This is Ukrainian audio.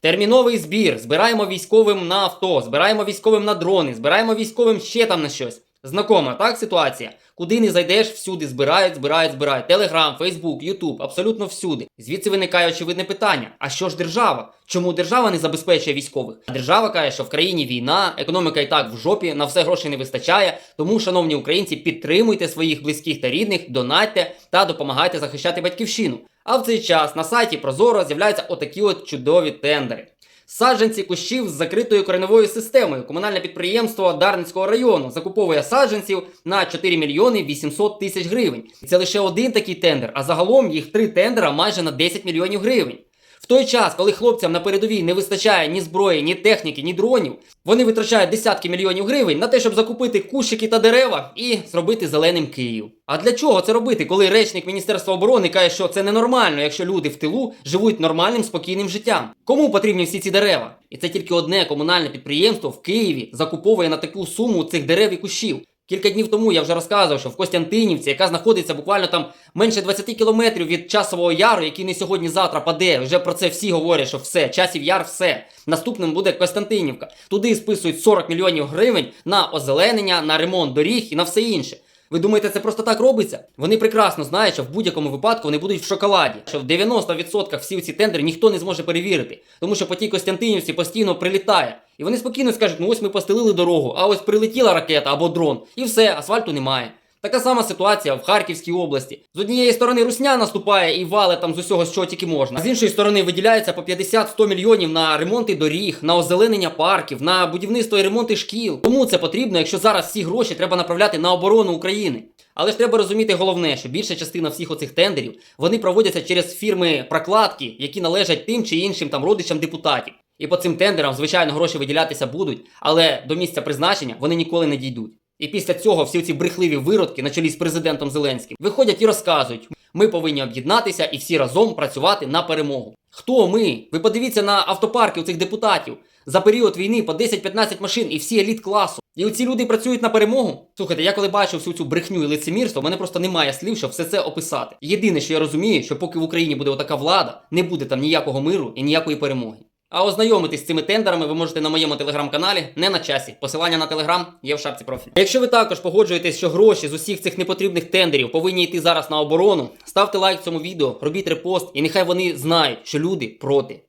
Терміновий збір, збираємо військовим на авто, збираємо військовим на дрони, збираємо військовим ще там на щось. Знакома, так, ситуація? Куди не зайдеш, всюди збирають, збирають, збирають. Телеграм, Фейсбук, Ютуб, абсолютно всюди. Звідси виникає очевидне питання: а що ж держава? Чому держава не забезпечує військових? А Держава каже, що в країні війна, економіка і так в жопі, на все грошей не вистачає. Тому, шановні українці, підтримуйте своїх близьких та рідних, донатьте та допомагайте захищати батьківщину. А в цей час на сайті Прозоро з'являються отакі от чудові тендери. Саджанці кущів з закритою кореневою системою. Комунальне підприємство Дарницького району закуповує саджанців на 4 мільйони 800 тисяч гривень. Це лише один такий тендер, а загалом їх три тендера майже на 10 мільйонів гривень. Той час, коли хлопцям на передовій не вистачає ні зброї, ні техніки, ні дронів, вони витрачають десятки мільйонів гривень на те, щоб закупити кущики та дерева і зробити зеленим Київ. А для чого це робити, коли речник Міністерства оборони каже, що це ненормально, якщо люди в тилу живуть нормальним спокійним життям? Кому потрібні всі ці дерева? І це тільки одне комунальне підприємство в Києві закуповує на таку суму цих дерев і кущів. Кілька днів тому я вже розказував, що в Костянтинівці, яка знаходиться буквально там менше 20 кілометрів від часового яру, який не сьогодні-завтра паде. Вже про це всі говорять, що все, часів яр, все. Наступним буде Костянтинівка. Туди списують 40 мільйонів гривень на озеленення, на ремонт доріг і на все інше. Ви думаєте, це просто так робиться? Вони прекрасно знають, що в будь-якому випадку вони будуть в шоколаді. Що в 90% всі ці тендери ніхто не зможе перевірити, тому що по тій Костянтинівці постійно прилітає. І вони спокійно скажуть, ну ось ми постелили дорогу, а ось прилетіла ракета або дрон, і все, асфальту немає. Така сама ситуація в Харківській області. З однієї сторони Русня наступає і вале там з усього, що тільки можна. А з іншої сторони виділяється по 50-100 мільйонів на ремонти доріг, на озеленення парків, на будівництво і ремонти шкіл. Кому це потрібно, якщо зараз всі гроші треба направляти на оборону України? Але ж треба розуміти головне, що більша частина всіх оцих тендерів вони проводяться через фірми прокладки, які належать тим чи іншим там родичам депутатів. І по цим тендерам, звичайно, гроші виділятися будуть, але до місця призначення вони ніколи не дійдуть. І після цього всі ці брехливі виродки, на чолі з президентом Зеленським, виходять і розказують: ми повинні об'єднатися і всі разом працювати на перемогу. Хто ми? Ви подивіться на автопарки у цих депутатів за період війни по 10-15 машин і всі еліт класу. І оці люди працюють на перемогу. Слухайте, я коли бачив всю цю брехню і лицемірство, в мене просто немає слів, щоб все це описати. Єдине, що я розумію, що поки в Україні буде отака влада, не буде там ніякого миру і ніякої перемоги. А ознайомитись з цими тендерами ви можете на моєму телеграм-каналі не на часі. Посилання на телеграм є в шапці профілю. Якщо ви також погоджуєтесь, що гроші з усіх цих непотрібних тендерів повинні йти зараз на оборону, ставте лайк цьому відео, робіть репост, і нехай вони знають, що люди проти.